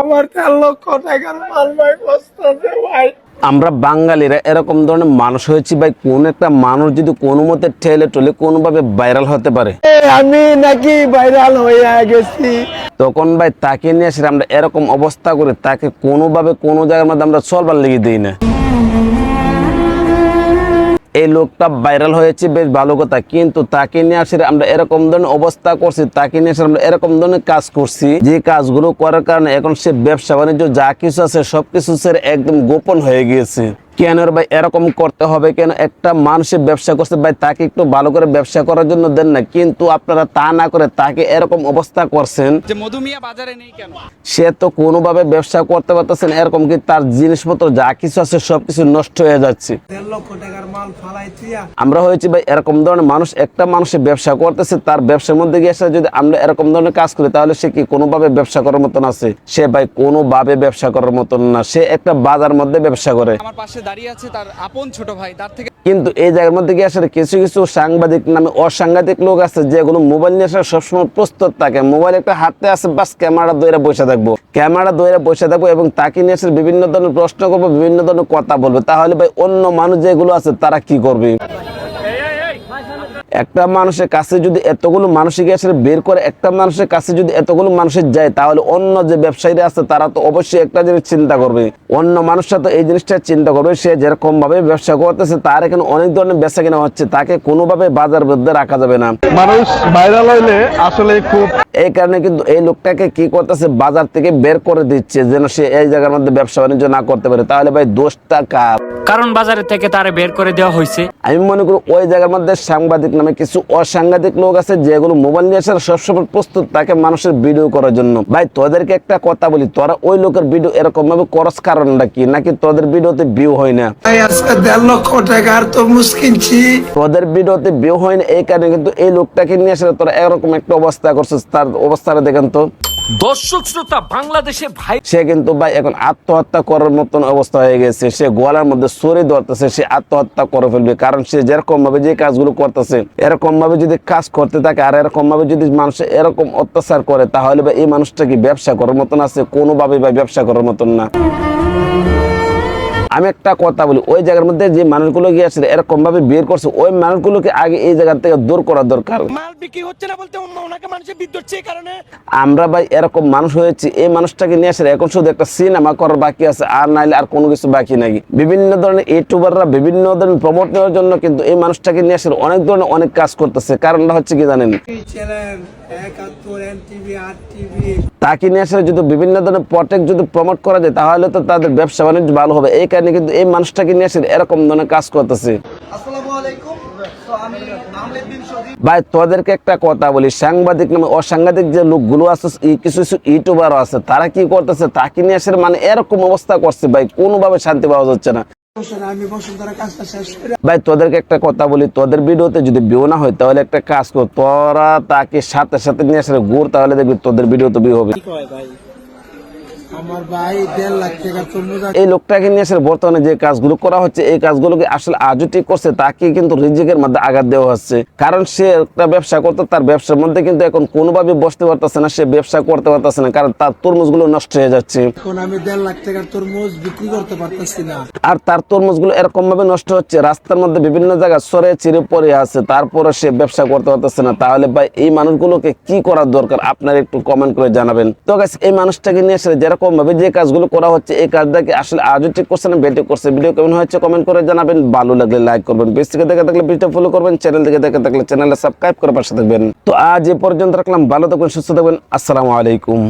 আমার তের লক্ষ টাকার মাল ভাই। বসতেছে ভাই আমরা বাঙালিরা এরকম ধরনের মানুষ হয়েছি ভাই। কোন একটা মানুষ যদি কোনো মতে ঠেলে টলে কোনোভাবে ভাইরাল হতে পারে। আমি নাকি ভাইরাল হয়ে গেছি। তখন ভাই তাকে নিয়ে আসলে আমরা এরকম অবস্থা করে তাকে কোনোভাবে কোনো জায়গার মধ্যে আমরা চলবার লেগে দিই না। এই লোকটা ভাইরাল হয়েছে, বেশ ভালো কথা। কিন্তু তাকে নিয়ে আসে আমরা এরকম ধরনের অবস্থা করছি, তাকে নিয়ে আসে আমরা এরকম ধরনের কাজ করছি, যে কাজগুলো করার কারণে এখন সে ব্যবসা বাণিজ্য যা কিছু আছে, সবকিছু একদম গোপন হয়ে গিয়েছে। কেন ভাই এরকম করতে হবে? কেন একটা মানুষের ব্যবসা করছে ভাই তাকে একটু ভালো করে ব্যবসা করার জন্য দেন না। কিন্তু আপনারা তা না করে তাকে এরকম অবস্থা করছেন। যে মধুমিয়া বাজারে নেই কেন? সে তো কোনোভাবে ব্যবসা করতে পারতেছেন এরকম কি তার জিনিসপত্র যা কিছু আছে সবকিছু নষ্ট হয়ে যাচ্ছে? আমরা হয়েছি ভাই এরকম ধরনের মানুষ। একটা মানুষের ব্যবসা করতেছে তার ব্যবসার মধ্যে গিয়ে যদি আমরা এরকম ধরনের কাজ করি তাহলে সে কি কোনোভাবে ব্যবসা করার মতন আছে? সে ভাই কোনোভাবে ব্যবসা করার মতন না। সে একটা বাজার মধ্যে ব্যবসা করে। আমার পাশে দাঁড়িয়ে আছে তার আপন ছোট ভাই, তার থেকে কিন্তু এই জায়গার মধ্যে কি আসলে কিছু কিছু সাংবাদিক নামে অসাংবাদিক লোক আছে যেগুলো মোবাইল নিয়ে আসলে সবসময় প্রস্তুত থাকে? মোবাইল একটা হাতে আছে, বাস ক্যামেরা দইরে বসে থাকব। ক্যামেরা দইরে বসে থাকব এবং তাকে নিয়ে আসলে বিভিন্ন ধরনের প্রশ্ন করব, বিভিন্ন ধরনের কথা বলবে। তাহলে ভাই অন্য মানুষ যেগুলো আছে, তারা কি করবে? একটা মানুষের কাছে যদি এতগুলো মানুষকে আসলে বের করে একটা মানুষের কাছে যদি এতগুলো মানুষের যায় তাহলে অন্য যে ব্যবসায়ীরা আছে তারা তো অবশ্যই একটা জিনিস চিন্তা করবে। অন্য মানুষরা তো এই জিনিসটা চিন্তা করবে সে যেরকম ভাবে ব্যবসা করতেছে তার এখানে অনেক ধরনের ব্যবসা কেনা হচ্ছে তাকে কোনোভাবে বাজার মধ্যে রাখা যাবে না। মানুষ ভাইরাল হইলে আসলে খুব এই কারণে কিন্তু এই লোকটাকে কি করতেছে বাজার থেকে বের করে দিচ্ছে যেন সে এই জায়গার মধ্যে ব্যবসা বাণিজ্য না করতে পারে। তাহলে ভাই দোষটা কার? কারণ বাজারে থেকে তারে বের করে দেওয়া হয়েছে আমি মনে করি ওই জায়গার মধ্যে সাংবাদিক নামে কিছু অসাংঘাতিক লোক আছে যেগুলো মোবাইল নিয়ে আসার সবসময় প্রস্তুত তাকে মানুষের ভিডিও করার জন্য। ভাই তোদেরকে একটা কথা বলি তোরা ওই লোকের ভিডিও এরকম ভাবে করস কারণটা কি? নাকি তোদের ভিডিওতে ভিউ হয় না? ভাই আজকে দেড় লক্ষ টাকার তরমুজ কিনছি। তোদের ভিডিওতে ভিউ হয় না এই কারণে কিন্তু এই লোকটাকে নিয়ে আসলে তোরা এরকম একটা অবস্থা করছিস তার অবস্থাটা দেখেন তো। দর্শক শ্রোতা, বাংলাদেশে ভাই সে কিন্তু ভাই এখন আত্মহত্যা করার মতন অবস্থা হয়ে গেছে। সে গলার মধ্যে সরে ধরতেছে, সে আত্মহত্যা করে ফেলবে। কারণ সে যেরকম ভাবে যে কাজগুলো করতেছে এরকম ভাবে যদি কাজ করতে থাকে আর এরকম ভাবে যদি মানুষ এরকম অত্যাচার করে, তাহলে ভাই এই মানুষটা কি ব্যবসা করার মতন আছে? কোনোভাবে ভাই ব্যবসা করার মতন না। আমি একটা কথা বলি ওই জায়গার মধ্যে যে মানুষগুলো গিয়েছে এরকম ভাবে বের করছে ওই মানুষগুলোকে আগে এই জায়গা থেকে দূর করা দরকার। মাল বিক্রি হচ্ছে না বলতে ওনাকে মানুষের বিদ্যুৎ সেই কারণে? আমরা ভাই এরকম মানুষ হয়েছি এই মানুষটাকে নিয়ে আসে এখন শুধু একটা সিনেমা করার বাকি আছে আর নাইলে আর কোনো কিছু বাকি নাই। বিভিন্ন ধরনের ইউটিউবাররা বিভিন্ন ধরনের প্রমোট নেওয়ার জন্য কিন্তু এই মানুষটাকে নিয়ে আসে অনেক ধরনের অনেক কাজ করতেছে কারণটা হচ্ছে কি জানেন? তাকে নিয়ে আসলে যদি বিভিন্ন ধরনের প্রোটেক্ট যদি প্রমোট করা যায় তাহলে তো তাদের ব্যবসা বাণিজ্য ভালো হবে। এই কারণে কিন্তু এই মানুষটাকে নিয়ে আসে এরকম ধরনের কাজ করতেছে? ভাই তোদেরকে একটা কথা বলি। সাংবাদিক নামে অসাংবাদিক যে লোকগুলো আছে কিছু কিছু ইউটিউবারও আছে তারা কি করতেছে? তাকে নিয়ে আসে মানে এরকম অবস্থা করছে ভাই? কোনোভাবে শান্তি পাওয়া যাচ্ছে না। ভাই তোদেরকে একটা কথা বলি তোদের ভিডিওতে যদি ভিউ না হয় তাহলে একটা কাজ কর তোরা তাকে সাথে সাথে নিয়ে আসলে ঘুর তাহলে দেখবি তোদের ভিডিও তো বিয়ে হবে। আমার ভাই দেড় লাখ টাকার তরমুজ এই লোকটাকে নিয়ে আসলে বর্তমানে যে কাজগুলো করা হচ্ছে এই কাজগুলোকে আসলে আজও ঠিক করছে তাকে কিন্তু রিজিকের মধ্যে আঘাত দেওয়া হচ্ছে। কারণ সে একটা ব্যবসা করতে তার ব্যবসার মধ্যে কিন্তু এখন কোনোভাবে বসতে পারতেছে না সে ব্যবসা করতে পারতেছে না কারণ তার তরমুজগুলো নষ্ট হয়ে যাচ্ছে। এখন আমি দেড় লাখ টাকার তরমুজ বিক্রি করতে পারতেছি না। আর তার তরমুজগুলো এরকম ভাবে নষ্ট হচ্ছে রাস্তার মধ্যে বিভিন্ন জায়গায় সরে চিরে পড়ে আছে তারপরে সে ব্যবসা করতে পারতেছে না। তাহলে ভাই এই মানুষগুলোকে কি করার দরকার? আপনারা একটু কমেন্ট করে জানাবেন। তো গাছ এই মানুষটাকে নিয়ে আসলে যেরকম ভাবে যে কাজগুলো করা হচ্ছে, এই কাজটাকে আসলে আজও ঠিক করছে না, বেটে করছে। ভিডিও কেমন হয়েছে কমেন্ট করে জানাবেন। ভালো লাগলে লাইক করবেন। বেশ থেকে দেখে থাকলে ভিডিও ফলো করবেন। চ্যানেল থেকে দেখে থাকলে চ্যানেলে সাবস্ক্রাইব করে পাশে থাকবেন। তো আজ এ পর্যন্ত রাখলাম। ভালো থাকবেন, সুস্থ থাকবেন। আসসালামু আলাইকুম।